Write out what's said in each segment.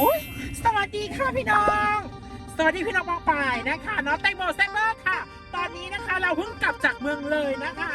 อุ๊ยสวัสดีค่ะพี่น้อง สวัสดีพี่น้องปองป่ายนะคะน้องแตงโมแซงเมอร์ค่ะ ตอนนี้นะคะเราเพิ่งกลับจากเมืองเลยนะคะ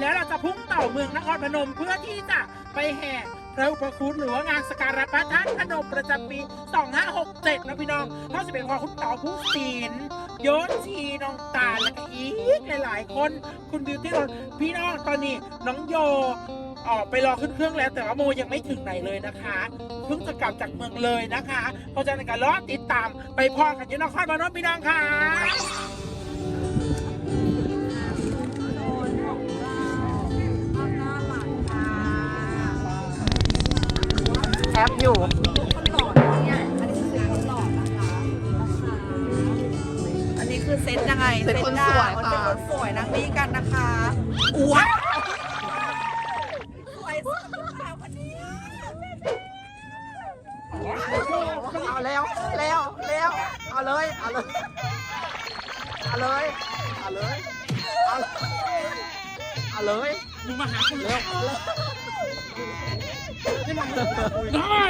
แล้วเราจะพุ่งต่อเมืองนครพนมเพื่อที่จะไปแห่พระอุปคุตหรือว่างานสการะพระธาตุพนมประจำปี 2567 นะพี่น้องเขาจะเป็นความคุณต่อผู้ศิลป์ยศชีน้องตาและอีกหลายๆคน คุณบิวตี้รอนพี่น้องตอนนี้น้องโย ออกไปรอขึ้นเครื่องแล้ว แต่ว่าโมยังไม่ถึงไหนเลยนะคะเพิ่งจะกลับจากเมืองเลยนะคะ เพราะฉะนั้นก็รอติดตามไปพอกันอยี่นครพนมพี่น้องค่ะแอปอยู่อันนี้คือเซตยังไงเซ็ตคนหาสวยคนค่ะเป็นคนสวยนั่งนี่กันนะคะว้า ได้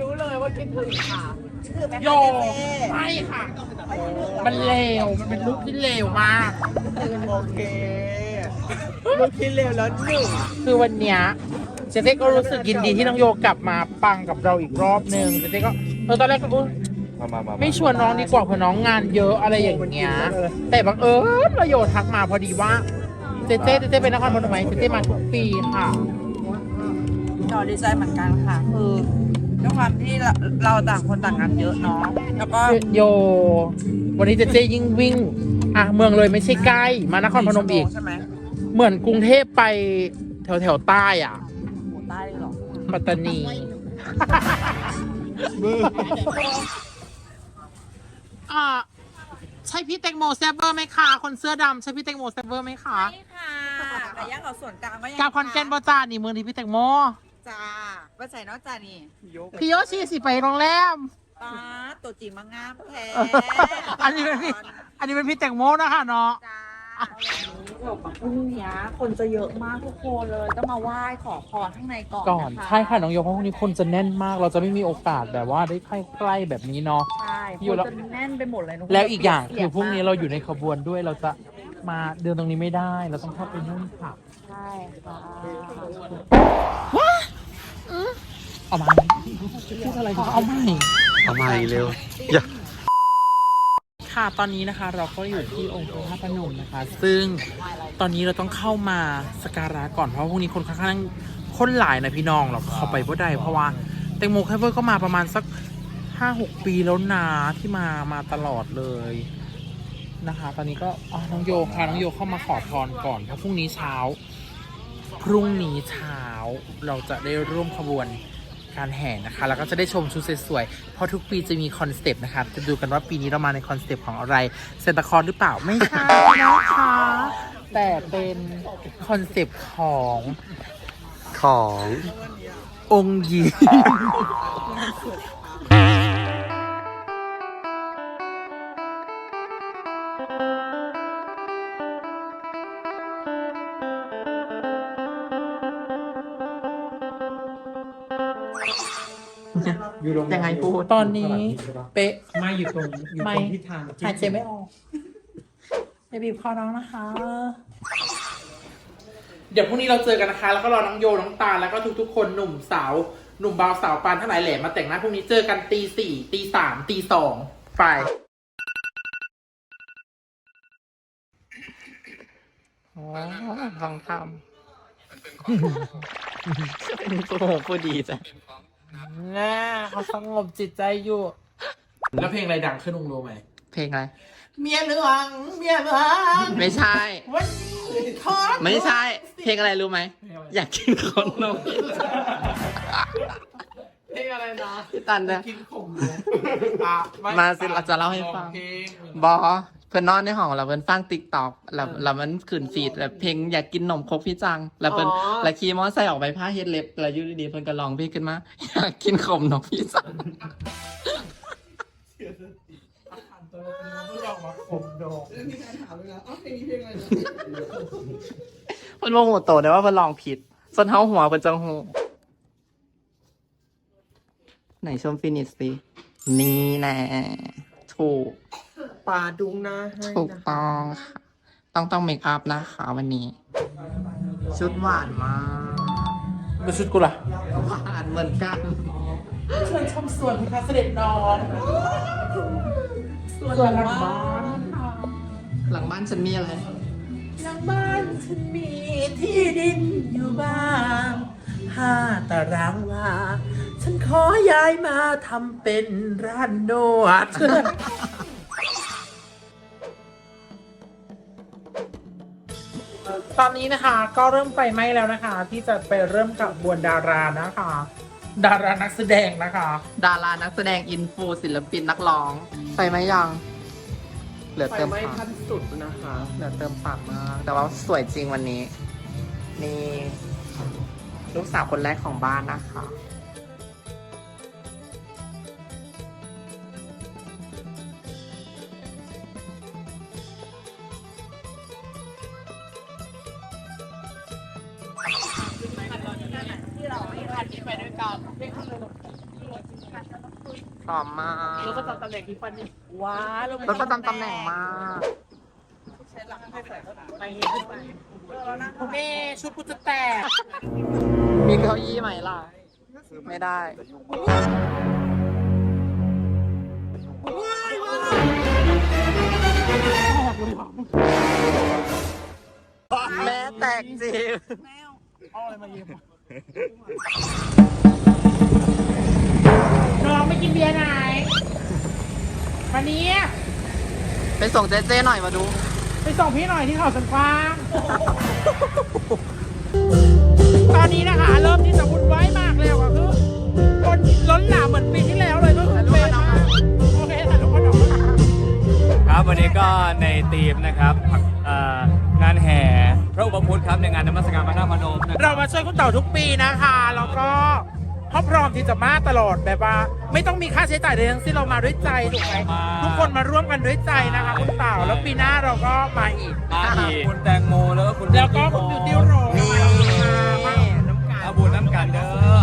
รู้เลยว่าคิดถึงค่ะชื่อแม่โยเฟ่ไม่ค่ะ มันเลว มันเป็นลุคที่เลวมาก โอเคลูกคิดเร็วแล้วหนึ่งคือวันเนี้ยเจเต้ก็รู้สึกยินดีที่น้องโยกลับมาปังกับเราอีกรอบหนึ่งเจเต้ก็เออตอนแรกก็อุ๊ยมามามาไม่ชวนน้องดีกว่าเพราะน้องงานเยอะอะไรอย่างเงี้ย แต่บังเอิญประโยชน์ทักมาพอดีว่า เจเต้เจเต้เป็นนครพนมไหมเจเต้มาทุกปีค่ะ จอดีใจเหมือนกันค่ะ คือด้วยความที่เราเราต่างคนต่างงานเยอะเนาะแล้วก็โย วันนี้เจเจยิ่งวิ่ง อะเมืองเลยไม่ใช่ใกล้มานครพนมอีก ใช่ไหมเหมือนกรุงเทพไปแถวแถวๆใต้อะหมูใต้เลยเหรอปัตตานี อ่า ใช่พี่แตงโมแซบเวอร์ไหมคะคนเสื้อดำใช่พี่แตงโมแซบเวอร์ไหมคะใช่ค่ะไก่ย่างกับส่วนกลางก็ยังกับคอนแกนบอจานี่เมืองที่พี่แตงโมจ้าว่าใส่นอกจากนี่พี่โยชิสิไปโรงแรมป้าตัวจริงมางามแท้อันนี้เป็นพี่อันนี้เป็นพี่แตงโมนะคะเนาะจ้า แบบพรุ่งนี้คนจะเยอะมากทุกคนเลยต้องมาไหว้ขอพรข้างในก่อนก่อนนะคะใช่ค่ะน้องโยเพราะพรุ่งนี้คนจะแน่นมาก เราจะไม่มีโอกาสแบบว่าได้ใกล้ๆแบบนี้เนาะ ใช่อยู่คนแล้ว จะแน่นไปหมดเลยทุคนแล้วอีกอย่างเปีคืยอพรุ่งนี้มกเราอยู่ในขบวนด้วยเราจะมาเดินตรงนี้ไม่ได้ เราต้องเข้าไปนู่นค่ะใช่ค่ะเอามาพูดอะไรกันเอาไม่เอามาอีกเร็วอย่า ค่ะตอนนี้นะคะเราก็อยู่ที่องค์พระธาตุพนมนะคะ ซึ่งตอนนี้เราต้องเข้ามาสกการะก่อนเพราะพรุ่งนี้คนค่อนข้างคนหลายนะพี่น้องเราเข้าไปบ่ได้เพราะว่าแตงโมแคเวอร์ก็มาประมาณสักห้าหกปีแล้วนะที่มามาตลอดเลยนะคะ ตอนนี้ก็อ๋อน้องโยพาน้องโยเข้ามาขอพรก่อนเพราะพรุ่งนี้เช้า พรุ่งนี้เช้าเราจะได้ร่วมขบวน การแห่นะคะ แล้วก็จะได้ชมชุดสวยๆ เพราะทุกปีจะมีคอนเซปต์นะคะ จะดูกันว่าปีนี้เรามาในคอนเซปต์ของอะไรเซนตาคอนหรือเปล่า ไม่ใช่นะคะ แต่เป็นคอนเซปต์ของขององค์หญิง ยังไงพูด ตอนนี้ เป๊ะ ไม่อยู่ตรงอยู่ไม่ ตรงที่ทางหายใจไม่ออกจะบีบคอน้องนะคะ เดี๋ยวพรุ่งนี้เราเจอกันนะคะ แล้วก็รอน้องโยน้องตาลแล้วก็ทุกๆคนหนุ่มสาว หนุ่มบ่าวสาวปานทั้งหลายแหล่มาแต่งหน้าพรุ่งนี้เจอกันตีสี่ตีสามตีสองไปอ๋อทองคโอ้โหพูดดีจ้ะำน่าเขาสงบจิตใจอยู่ แล้วเพลงอะไรดังขึ้นลุงรู้ไหมเพลงอะไร เมียหลวงเมียหลวงไม่ใช่ วันนี้ขอไม่ใช่ เพลงอะไรรู้ไหม อยากกินคนนมเพลงอะไรนะพี่ตันนะกินขมเลยอะไมาสิเราจะเล่าให้ฟังเพลงบอ เพื่อนนอนในห้องเราเพื่อนฟังติ๊กต็อกแล้วแล้วมันขึ้นฟีดแบบเพลงอยากกินนมครกพี่จังแล้วเพื่อนแล้วขี่มอไซค์ออกไปผ้าเฮ็ดเล็บแล้วอยูดีๆเพื่อนก็ร้องเพลงขึ้นมาอยากกินขมนมพี่จังผู้ลองมาขมดอกเพื่อนโมโหโตแต่ว่าเพื่อนร้องผิดส่วนเท้าหัวเพื่อนจังหูไหนชมฟินิชสินี่แน่ถูก ปลาดุงหน้าให้ถูกนะต้องค่ะ ต้องต้องเมคอัพนะคะวันนี้ ชุดหวานมากดูชุดกูล่ะ หวานเหมือนกันเชิญชมสวนค่ะเสด็จน้องสวนหลังบ้านหลังบ้านฉันมีอะไร หลังบ้านฉันมีที่ดินอยู่บ้างห้าตารางวา ฉันขอย้ายมาทำเป็นร้านนวด ตอนนี้นะคะก็เริ่มไฟไหม้แล้วนะคะ ที่จะไปเริ่มกับบวนดารานะคะ ดารานักแสดงนะคะ ดารานักแสดงอินฟูศิลปินนักร้องไปไหมยัง เหลือไฟเติมไหม้ปากขั้นสุดนะคะ เหลือเติมปากมากแต่ว่าสวยจริงวันนี้ นี่ ลูกสาวคนแรกของบ้านนะคะ แล้วก็จำตำแหน่งที่ฟันนี่ว้ารถประจำตำแหน่งมากไปขึ้นไปโอเคชุดกูจะแตก มีเก้าอี้ไหมล่ะ ไม่ได้แม่แตกจริงเอาอะไรมาเยี่ยมน้องไม่กินเบียร์ไหน วันนี้ไปส่งเจเจหน่อยมาดู ไปส่งพี่หน่อยที่เขาสันกว้างตอนนี้นะคะเริ่มที่จะวุ่นวายมากแล้วก็คือคนล้นหลามเหมือนปีที่แล้วเลยก็คือเป็นมากโอเคถ่ายรูปกันหน่อยครับวันนี้ก็ในทีมนะครับเอ่องานแห่พระอุปคุตครับในงานนมัสการพระธาตุพนมนะคเรารับมาช่วยคุณเต่าทุกปีนะคะ แล้วก็ เขาพร้อมที่จะมาตลอดแบบว่า ไม่ต้องมีค่าใช้จ่ายใดทั้งสิ้นเรามาด้วยใจถูกไหมทุกคนมาร่วมกันด้วยใจนะคะคุณเต่าแล้วปีหน้าเราก็มาอีกมาอีกคุณแตงโมแล้วก็คุณแล้วก็คุณบิวตี้โรนี่อาบุญน้ำกันเด้อ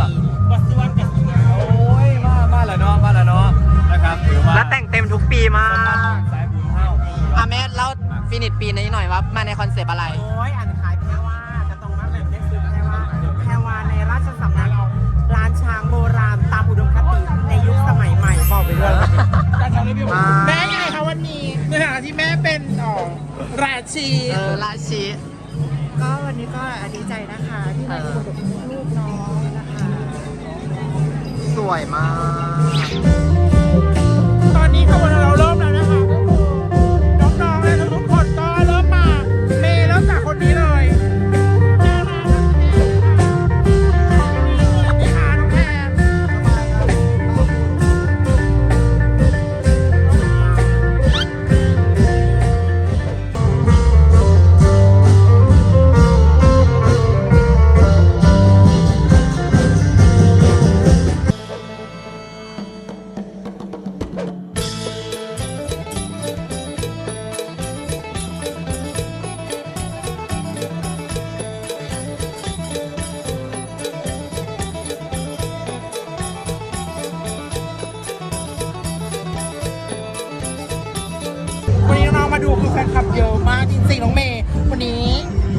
วัดสวัสดิ์กับโอ้ยมามาแล้วเนาะมาแล้วเนาะนะครับถือว่าแล้วแต่งเต็มทุกปีมากสายบุญเท่าอาแม่เล่าฟินิชปีนี้หน่อยว่ามาในคอนเซปต์อะไรโอ้ยอันขาย ชีเออราชีก็วันนี้ก็ดีใจนะคะที่มาอยู่กับลูกน้องนะคะ สวยมาก ตอนนี้ขบวนเราเริ่ม ดูคือแฟนคลับเยอะมากจริงๆน้องเมย์วันนี้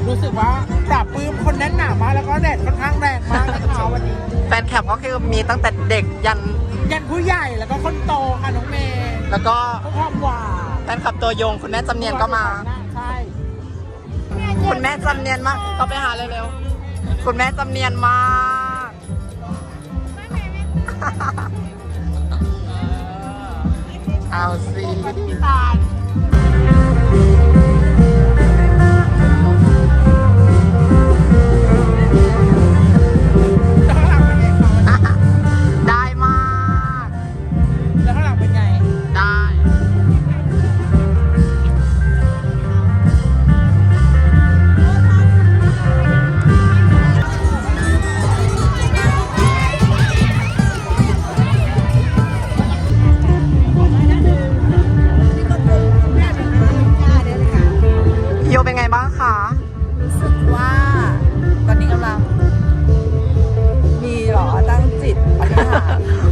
รู้สึกว่าปราบปลื้มคนแน่นหนามากแล้วก็แดดค่อนข้างแรงมากนะคะวันนี้ แฟนคลับก็คือมีตั้งแต่เด็กยัน ยันผู้ใหญ่แล้วก็คนโตค่ะน้องเมย์แล้วก็ก็ความหวานแฟนคลับตัวยงคุณแม่จำเนียนก็มา ใช่คุณแม่จำเนียนมากก็ไปหาเร็วๆคุณแม่จำเนียนมากเอาสิ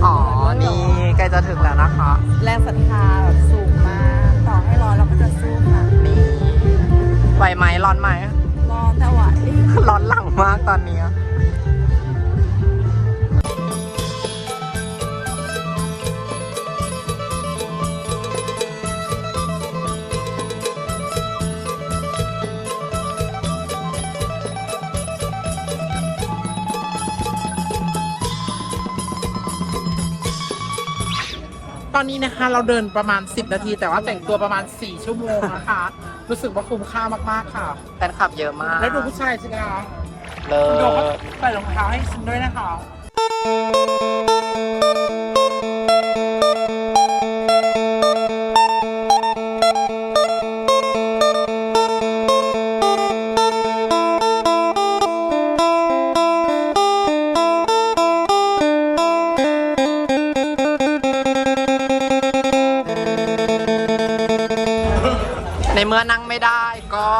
อ๋อ นี่ใกล้จะถึงแล้วนะคะ แรงศรัทธาแบบสูงมาก ต่อให้ร้อนเราก็จะสู้ค่ะนี่ไหวไหมร้อนไหมร้อนแต่ไหวร้อนหลังมากตอนนี้ ตอนนี้นะคะเราเดินประมาณ 10 นาที แต่ว่าแต่งตัวประมาณ 4 ชั่วโมงนะคะ รู้สึกว่าคุ้มค่ามากๆค่ะ แฟนคลับเยอะมากแล้วดูผู้ชายสิคะเลคุณโดเขายใส่รองเท้าให้ฉันด้วยนะคะ อนั่งไม่ได้ก็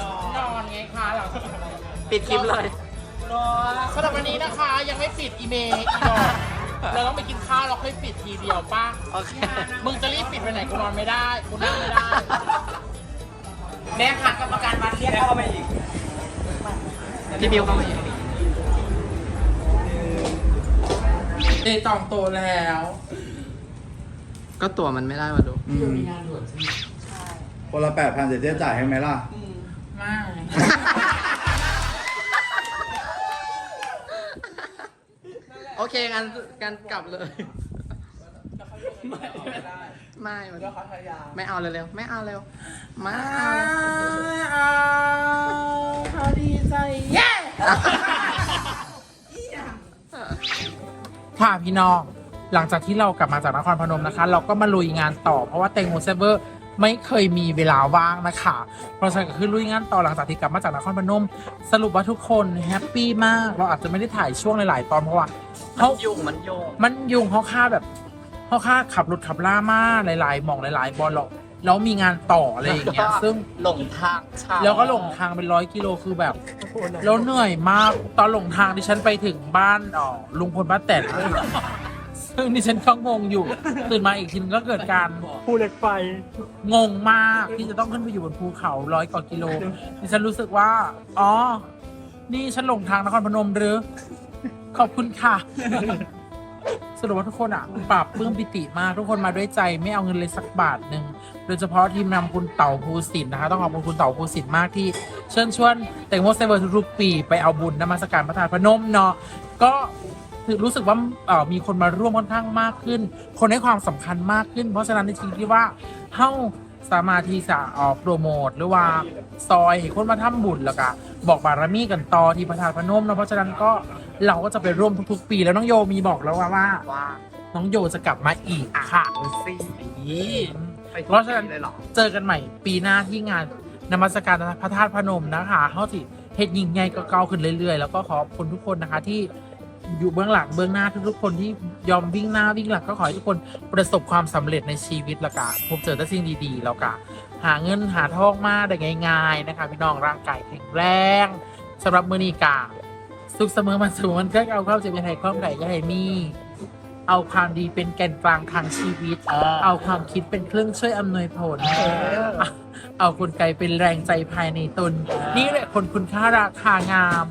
นอนไงคะหลังจากปิดคลิปเลยสำหรับวันนี้นะคะ ยังไม่ปิดอีเมลอีกดอกเราต้องไปกินข้าวเราค่อยปิดทีเดียวป่ะโอเคมึงจะรีบปิดไปไหนกูนอนไม่ได้กูนั่งไม่ได้แม่ค่ะกรรมการวัดเรียกเข้าไปอีกพี่บิวเข้ามาอีกเอจองโตแล้ว ก็ตั๋วมันไม่ได้มาดูอืม คนละแปดพันเดี๋ยวเจ๊จ่ายให้ไหมล่ะไม่โอเคงั้นงั้นกลับเลยไม่มันไม่เอาเร็วๆไม่เอาเร็วไม่อ้าเอาเขาดีใจเย้ค่ะพี่น้อง หลังจากที่เรากลับมาจากนครพนมนะคะ เราก็มาลุยงานต่อเพราะว่าแตงโมเซเวอร์ ไม่เคยมีเวลาว่างนะคะ เพราะฉะนั้นก็คือลุยงานต่อหลังจากที่กลับมาจากนครพนม สรุปว่าทุกคนแฮปปี้มากเราอาจจะไม่ได้ถ่ายช่วงหลายๆตอนเพราะว่ามัเขานยุ่งมันยุ่งมันยุงเขาฆ่าแบบเขาฆ่าขับรถขับล่ามาหลายๆหมองหลาย ๆ บอลหรอกแล้วมีงานต่ออะไรอย่างเงี้ย ซึ่งหลงทางเช้าแล้วก็หลงทางเป็นร้อยกิโลคือแบบแล้วเหนื่อยมากตอนหลงทางดิฉันไปถึงบ้านอ๋อลุงพลป้าแตน ซึ่งดิฉันก็งงอยู่ ตื่นมาอีกทีนึงก็เกิดการภูเหล็กไฟ งงมากที่จะต้องขึ้นไปอยู่บนภูเขาร้อยกว่ากิโลดิฉันรู้สึกว่า อ๋อ นี่ฉันหลงทางนครพนมหรือ ขอบคุณค่ะ สรุปว่าทุกคนอะปรับปลื้มปิติมาก ทุกคนมาด้วยใจไม่เอาเงินเลยสักบาทหนึ่งโดยเฉพาะทีมนำคุณเต่าภูสินทร์นะคะ ต้องขอบคุณคุณเต่าภูสินทร์มากที่ เชิญชวนแต่งโมเซเวอร์ทุกๆปีไปเอาบุญนมัสการพระธาตุพนมเนาะก็ือรู้สึกว่าเออมีคนมาร่วมค่อนข้างมากขึ้น คนให้ความสำคัญมากขึ้น เพราะฉะนั้นในทีที่ว่าเฮ้าสามารถที่จะเอ่อโปรโมทหรือว่าซอยให้คนมาทำบุญแล้วก็บอกบารมีกันต่อที่พระธาตุพนมเนาะเพราะฉะนั้นก็เราก็จะไปร่วมทุกๆ ปีแล้วน้องโยมีบอกแล้วว่าว่าว่า น้องโยจะกลับมาอีกค่ะสิเพราะฉะนั้นเจอกันใหม่ปีหน้าที่งานนมัสการพระธาตุพนมนะคะเขาสิเฮ็ดยิ่งใหญ่ก็เก่าขึ้นเรื่อยๆ แล้วก็ขอบคุณทุกคนนะคะที่ อยู่เบื้องหลังเบื้องหน้าทุกๆคนที่ยอมวิ่งหน้าวิ่งหลังก็ขอให้ทุกคนประสบความสำเร็จในชีวิตล้วก็พบเจอแต่สิ่งดีๆแล้วก็หาเงินหาทองมาได้ง่าย ๆ นะคะ พี่น้องร่างกายแข็งแรงสำหรับมือนีกาสุขเสมอมันสูงมันก็เอาความเจ็บใจไทยความไก่ก็ให้มีเอาความดีเป็นแก่นกลางทางชีวิต เอาความคิดเป็นเครื่องช่วยอำนวยผล เอาคนไกลเป็นแรงใจภายในตน นี่แหละคนคุณค่าราคางาม